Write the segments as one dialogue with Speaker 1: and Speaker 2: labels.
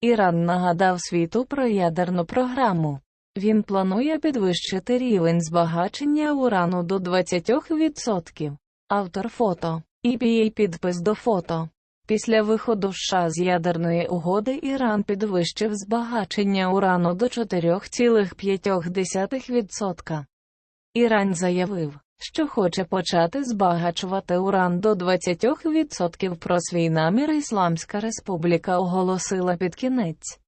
Speaker 1: Іран нагадав світу про ядерну програму. Він планує підвищити рівень збагачення урану до 20%. Автор фото. EPA підпис до фото. Після виходу США з ядерної угоди Іран підвищив збагачення урану до 4,5%. Іран заявив, що хоче почати збагачувати уран до 20%. Про свій намір Ісламська Республіка оголосила під кінець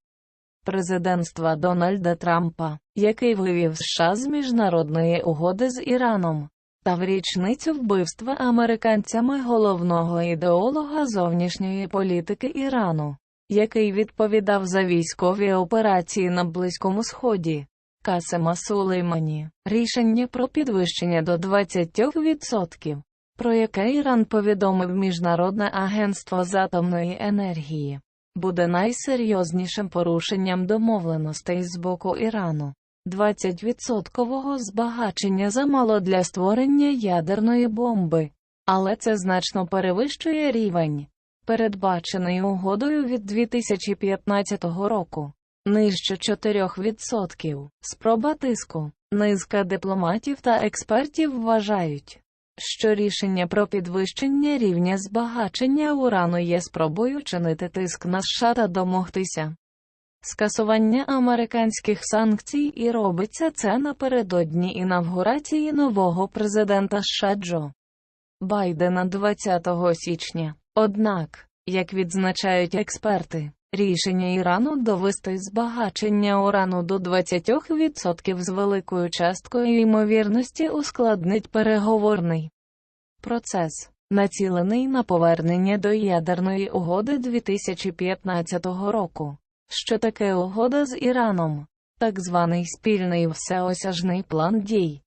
Speaker 1: президентства Дональда Трампа, який вивів США з міжнародної угоди з Іраном, та в річницю вбивства американцями головного ідеолога зовнішньої політики Ірану, який відповідав за військові операції на Близькому Сході. Касема Сулеймані, рішення про підвищення до 20%, про яке Іран повідомив Міжнародне агентство з атомної енергії, буде найсерйознішим порушенням домовленостей з боку Ірану. 20% збагачення замало для створення ядерної бомби, але це значно перевищує рівень, передбачений угодою від 2015 року. Нижче 4%. Спроба тиску. Низка дипломатів та експертів вважають, що рішення про підвищення рівня збагачення урану є спробою чинити тиск на США та домогтися. Скасування американських санкцій і робиться це напередодні інавгурації нового президента США Джо Байдена 20 січня. Однак, як відзначають експерти, Рішення Ірану довести збагачення урану до 20% з великою часткою ймовірності ускладнить переговорний процес, націлений на повернення до ядерної угоди 2015 року. Що таке угода з Іраном? Так званий спільний всеосяжний план дій.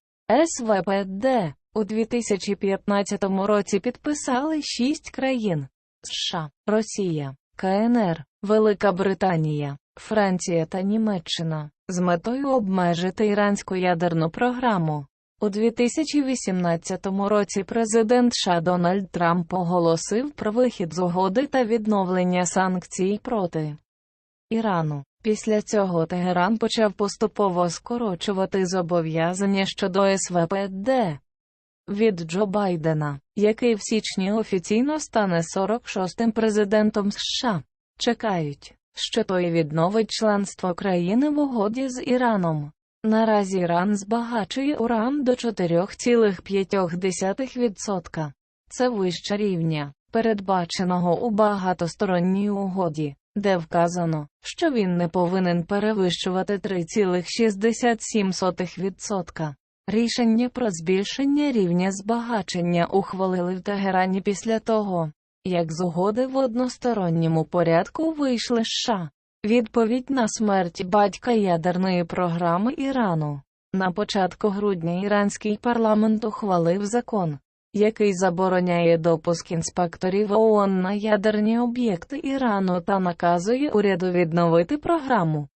Speaker 1: СВПД у 2015 році підписали шість країн. США, Росія, КНР, Велика Британія, Франція та Німеччина з метою обмежити іранську ядерну програму. У 2018 році президент США Дональд Трамп оголосив про вихід з угоди та відновлення санкцій проти Ірану. Після цього Тегеран почав поступово скорочувати зобов'язання щодо СВПД від Джо Байдена, який в січні офіційно стане 46-м президентом США. Чекають, що той відновить членство країни в угоді з Іраном. Наразі Іран збагачує уран до 4,5%. Це вище рівня, передбаченого у багатосторонній угоді, де вказано, що він не повинен перевищувати 3,67%. Рішення про збільшення рівня збагачення ухвалили в Тегерані після того, як з угоди в односторонньому порядку вийшли США. Відповідь на смерть батька ядерної програми Ірану. На початку грудня іранський парламент ухвалив закон, який забороняє допуск інспекторів ООН на ядерні об'єкти Ірану та наказує уряду відновити програму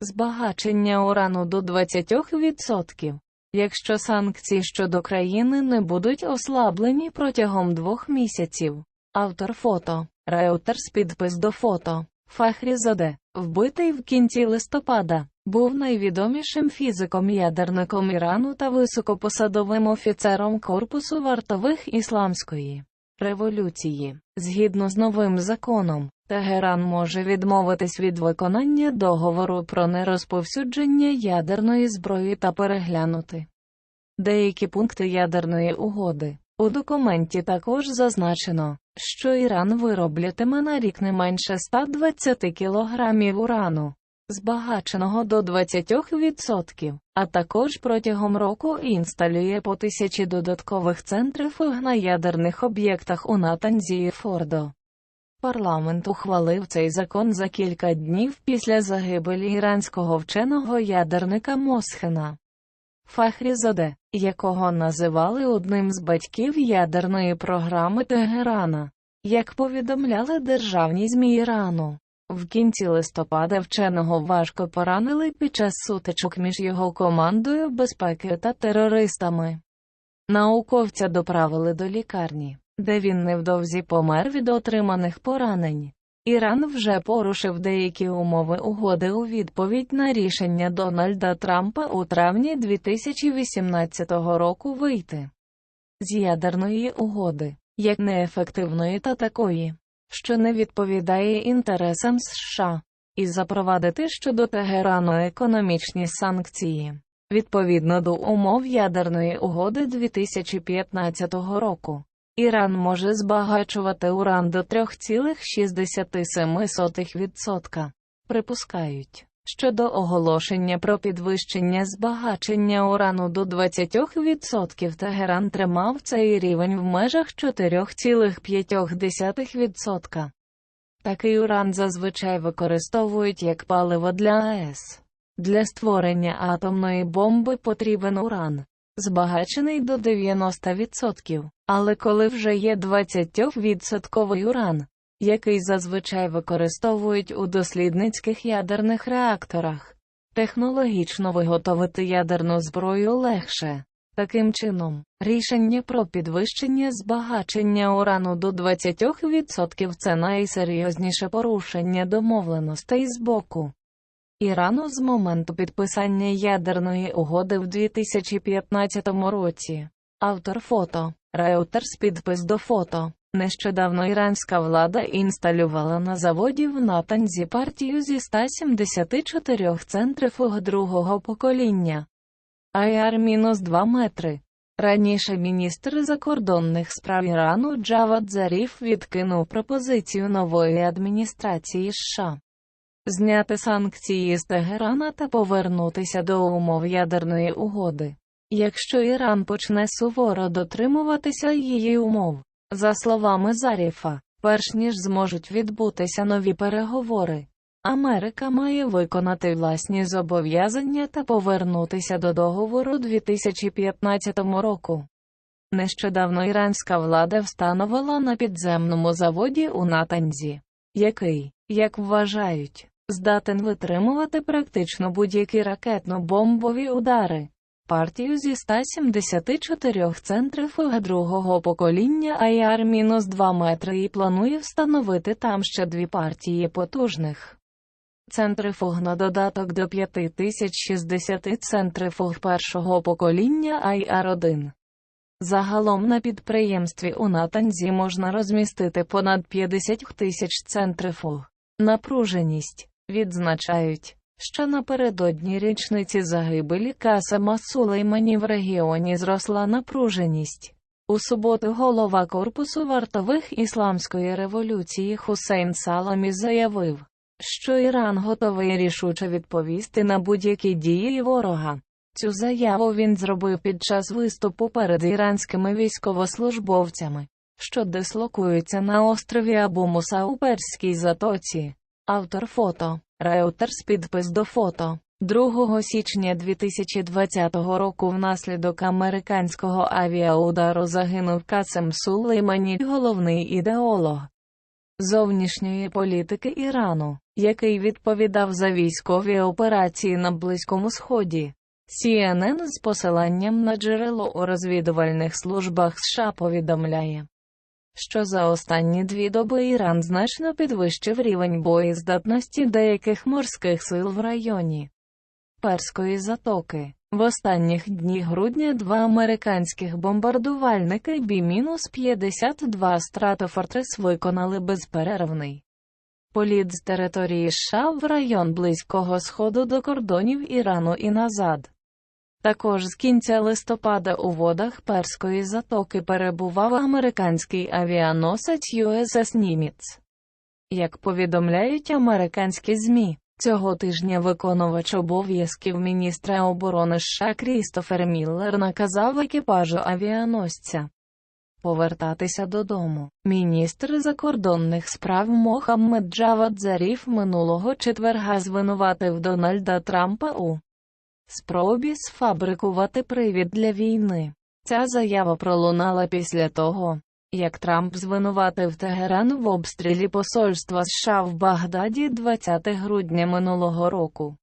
Speaker 1: збагачення урану до 20%. Якщо санкції щодо країни не будуть ослаблені протягом двох місяців. Автор фото Reuters підпис до фото Фахрізаде, вбитий в кінці листопада, був найвідомішим фізиком-ядерником Ірану та високопосадовим офіцером корпусу вартових ісламської революції. Згідно з новим законом, Тегеран може відмовитись від виконання договору про нерозповсюдження ядерної зброї та переглянути деякі пункти ядерної угоди. У документі також зазначено, що Іран вироблятиме на рік не менше 120 кілограмів урану, збагаченого до 20%, а також протягом року інсталює по тисячі додаткових центрифуг на ядерних об'єктах у Натанзі і Фордо. Парламент ухвалив цей закон за кілька днів після загибелі іранського вченого ядерника Мосхена. Фахрізаде, якого називали одним з батьків ядерної програми Тегерана, як повідомляли державні ЗМІ Ірану. В кінці листопада вченого важко поранили під час сутичок між його командою безпеки та терористами. Науковця доправили до лікарні, де він невдовзі помер від отриманих поранень. Іран вже порушив деякі умови угоди у відповідь на рішення Дональда Трампа у травні 2018 року вийти з ядерної угоди, як неефективної та такої, що не відповідає інтересам США, і запровадити щодо Тегерану економічні санкції. Відповідно до умов ядерної угоди 2015 року, Іран може збагачувати уран до 3,67%. Припускають, що до оголошення про підвищення збагачення урану до 20% Тегеран тримав цей рівень в межах 4,5%. Такий уран зазвичай використовують як паливо для АЕС. Для створення атомної бомби потрібен уран, збагачений до 90%, але коли вже є 20% уран, який зазвичай використовують у дослідницьких ядерних реакторах, технологічно виготовити ядерну зброю легше. Таким чином, рішення про підвищення збагачення урану до 20% це найсерйозніше порушення домовленостей з боку Ірану з моменту підписання ядерної угоди в 2015 році. Автор фото Reuters підпис до фото. Нещодавно іранська влада інсталювала на заводі в Натанзі партію зі 174 центрифуг другого покоління. IR-2 метри. Раніше міністр закордонних справ Ірану Джавад Заріф відкинув пропозицію нової адміністрації США зняти санкції з Тегерана та повернутися до умов ядерної угоди. Якщо Іран почне суворо дотримуватися її умов, за словами Заріфа, перш ніж зможуть відбутися нові переговори, Америка має виконати власні зобов'язання та повернутися до договору 2015 року. Нещодавно іранська влада встановила на підземному заводі у Натанзі, який, як вважають, здатен витримувати практично будь-які ракетно-бомбові удари. Партію зі 174 центрифуг другого покоління IR-2 метри і планує встановити там ще дві партії потужних. Центрифуг на додаток до 5060 центрифуг першого покоління IR-1. Загалом на підприємстві у Натанзі можна розмістити понад 50 тисяч центрифуг. Напруженість відзначають, що напередодні річниці загибелі Касема Сулеймані в регіоні зросла напруженість. У суботу голова корпусу вартових ісламської революції Хусейн Саламі заявив, що Іран готовий рішуче відповісти на будь-які дії ворога. Цю заяву він зробив під час виступу перед іранськими військовослужбовцями, що дислокуються на острові Абу Муса у Перській затоці. Автор фото Reuters підпис до фото. 2 січня 2020 року внаслідок американського авіаудару загинув Касем Сулеймані, головний ідеолог зовнішньої політики Ірану, який відповідав за військові операції на Близькому Сході. CNN з посиланням на джерело у розвідувальних службах США повідомляє, що за останні дві доби Іран значно підвищив рівень боєздатності деяких морських сил в районі Перської затоки. В останніх дні грудня два американських бомбардувальники Бі-52 Стратофортрес виконали безперервний політ з території США в район Близького Сходу до кордонів Ірану і назад. Також з кінця листопада у водах Перської затоки перебував американський авіаносець USS Німіц. Як повідомляють американські ЗМІ, цього тижня виконувач обов'язків міністра оборони США Крістофер Міллер наказав екіпажу авіаносця повертатися додому. Міністр закордонних справ Мохаммед Джавад Заріф минулого четверга звинуватив Дональда Трампа у спробі сфабрикувати привід для війни. Ця заява пролунала після того, як Трамп звинуватив Тегеран в обстрілі посольства США в Багдаді 20 грудня минулого року.